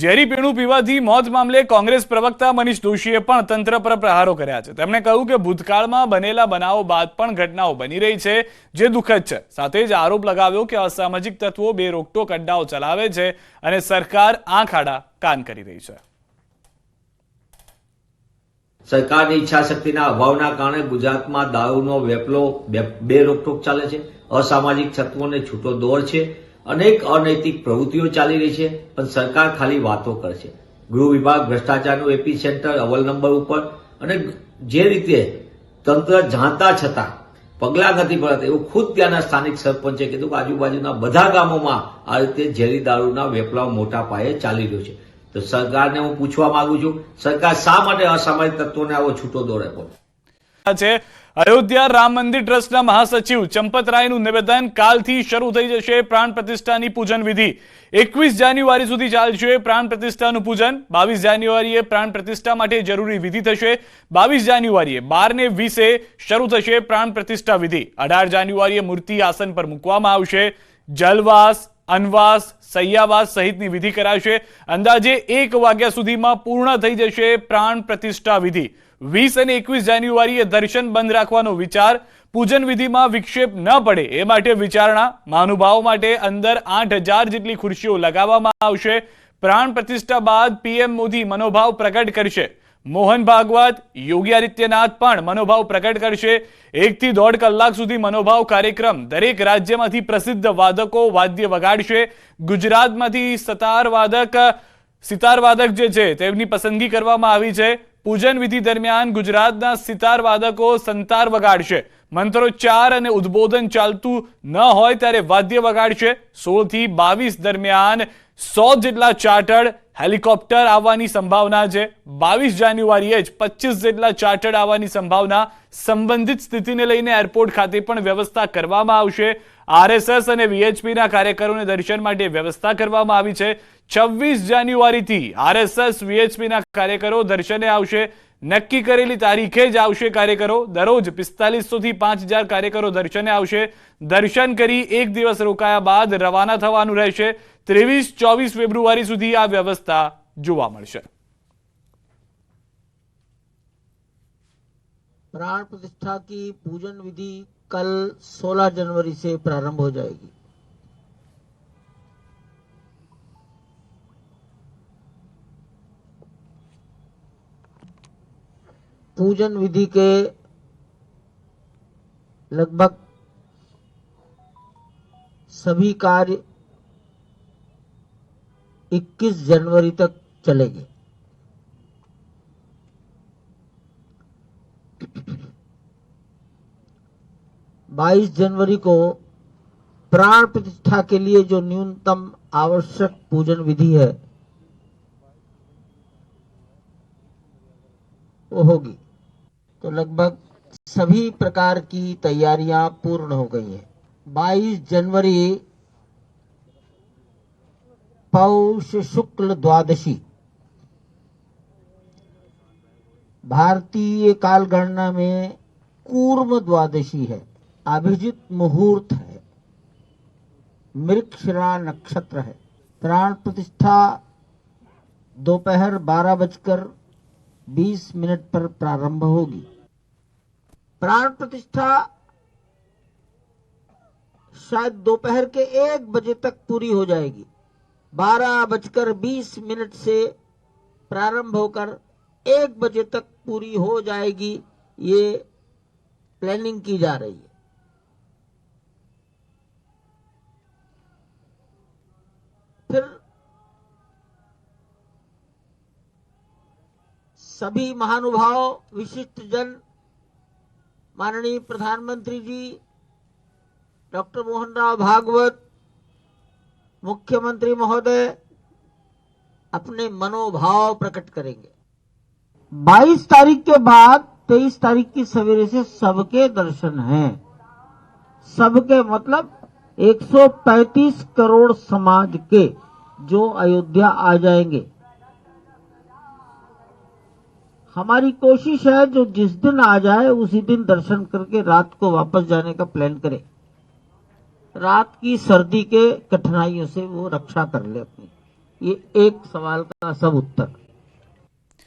ઝેરી પીણું પીવાથી મોત મામલે કોંગ્રેસ પ્રવક્તા મનીષ દોશીએ પણ તંત્ર પર પ્રહારો કર્યા છે. તેમણે કહ્યું કે ભૂતકાળમાં બનેલા બનાવો બાદ પણ ઘટનાઓ બની રહી છે, જે દુઃખદ છે. સાથે જ આરોપ લગાવ્યો કે અસામાજિક તત્વો બે અડ્ડાઓ ચલાવે છે અને સરકાર આંખ આડા કાન કરી રહી છે. સરકારની ઈચ્છાશક્તિના અભાવના કારણે ગુજરાતમાં દારૂનો વેપલો બે રોકટોક ચાલે છે. અસામાજિક તત્વોને છૂટો દોર છે. અનેક અનૈતિક પ્રવૃત્તિઓ ચાલી રહી છે, પણ સરકાર ખાલી વાતો કરે છે ગૃહ વિભાગ, ભ્રષ્ટાચારનું એપી સેન્ટર, અવલ નંબર ઉપર અને જે રીતે તંત્ર જાણતા છતાં પગલાં નથી ભરાતા, એવું ખુદ ત્યાંના સ્થાનિક સરપંચે કીધું કે આજુબાજુના બધા ગામોમાં આ રીતે ઝેરી દારૂના વેપલાવ મોટા પાયે ચાલી રહ્યો છે. તો સરકારને હું પૂછવા માંગુ છું, સરકાર શા માટે અસામાજિક તત્વોને આવો છૂટો દોરે છે અયોધ્યા રામ મંદિર ટ્રસ્ટના મહાસચિવ ચંપતરાયનું નિવેદન કાલથી શરૂ થઈ જશે પ્રાણ પ્રતિષ્ઠાની પૂજન વિધિ. એકવીસ જાન્યુઆરી સુધી ચાલશે પ્રાણ પ્રતિષ્ઠાનું પૂજન. બાવીસ જાન્યુઆરીએ પ્રાણ પ્રતિષ્ઠા માટે જરૂરી વિધિ થશે. બાવીસ જાન્યુઆરીએ બાર ને વીસે શરૂ થશે પ્રાણ પ્રતિષ્ઠા વિધિ. અઢાર જાન્યુઆરીએ મૂર્તિ આસન પર મૂકવામાં આવશે. જલવાસ, અનવાસ, સૈયાવાસ સહિતની વિધિ કરાશે. અંદાજે એક વાગ્યા સુધીમાં પૂર્ણ થઈ જશે પ્રાણ પ્રતિષ્ઠા વિધિ. વીસ અને એકવીસ જાન્યુઆરીએ દર્શન બંધ રાખવાનો વિચાર, પૂજન વિધિમાં વિક્ષેપ ન પડે એ માટે વિચારણા, મહાનુભાવો માટે અંદર આઠ જેટલી ખુરશીઓ લગાવવામાં આવશે. પ્રાણ પ્રતિષ્ઠા બાદ પીએમ મોદી મનોભાવ પ્રગટ કરશે. મોહન ભાગવત, યોગી આદિત્યનાથ પણ મનોભાવ પ્રગટ કરશે. એકથી દોઢ કલાક સુધી મનોભાવ કાર્યક્રમ દરેક રાજ્યમાંથી પ્રસિદ્ધ વાદકો વાદ્ય વગાડશે. ગુજરાતમાંથી સતાર વાદક, સિતાર વાદક જે છે, તેમની પસંદગી કરવામાં આવી છે. પૂજન વિધિ દરમિયાન ગુજરાતના સિતાર વાદકો સંતાર વગાડશે. મંત્રોચ્ચાર અને ઉદ્બોધન ચાલતું ન હોય ત્યારે વાદ્ય વગાડશે. સોળથી બાવીસ દરમિયાન સો જેટલા ચાર્ટર્ડ હેલિકોપ્ટર આવવાની સંભાવના છે. બાવીસ જાન્યુઆરીએ જ પચીસ જેટલા ચાર્ટર્ડ આવવાની સંભાવના. સંબંધિત સ્થિતિને લઈને એરપોર્ટ ખાતે પણ વ્યવસ્થા કરવામાં આવશે. આરએસએસ અને વીએચપીના કાર્યકરોને દર્શન માટે વ્યવસ્થા કરવામાં આવી છે. છવ્વીસ જાન્યુઆરીથી આરએસએસ, વીએચપીના કાર્યકરો દર્શને આવશે. નક્કી કરેલી તારીખે જ આવશે કાર્યકરો. દરરોજ પિસ્તાલીસો પાંચ હજાર કાર્યકરો દર્શને આવશે. દર્શન કરી એક દિવસ રોકાયા બાદ રવાના થવાનું રહેશે. ત્રેવીસ, ચોવીસ ફેબ્રુઆરી સુધી આ વ્યવસ્થા જોવા મળશે. પ્રાણ પ્રતિષ્ઠા કી પૂજન વિધિ कल 16 जनवरी से प्रारंभ हो जाएगी। पूजन विधि के लगभग सभी कार्य 21 जनवरी तक चलेंगे। बाईस जनवरी को प्राण प्रतिष्ठा के लिए जो न्यूनतम आवश्यक पूजन विधि है, वो होगी। तो लगभग सभी प्रकार की तैयारियाँ पूर्ण हो गई हैं। 22 जनवरी, पौष शुक्ल द्वादशी। भारतीय कालगणना में कूर्म द्वादशी है। अभिजित मुहूर्त है मृक्षरा नक्षत्र है। प्राण प्रतिष्ठा दोपहर बारह बजकर बीस मिनट पर प्रारंभ होगी। प्राण प्रतिष्ठा शायद दोपहर के एक बजे तक पूरी हो जाएगी। बारह बजकर बीस मिनट से प्रारंभ होकर एक बजे तक पूरी हो जाएगी। ये प्लानिंग की जा रही है। सभी महानुभाव, विशिष्ट जन, माननीय प्रधानमंत्री जी, डॉक्टर मोहन राव भागवत, मुख्यमंत्री महोदय, अपने मनोभाव प्रकट करेंगे। 22 तारीख के बाद 23 तारीख की सवेरे से सबके दर्शन हैं। सबके मतलब 135 करोड़ समाज के जो अयोध्या आ जाएँगे। हमारी कोशिश है जो जिस दिन आ जाए, उसी दिन दर्शन करके रात को वापस जाने का प्लान करे। रात की सर्दी के कठिनाइयों से वो रक्षा कर ले अपनी ये एक सवाल का सब उत्तर।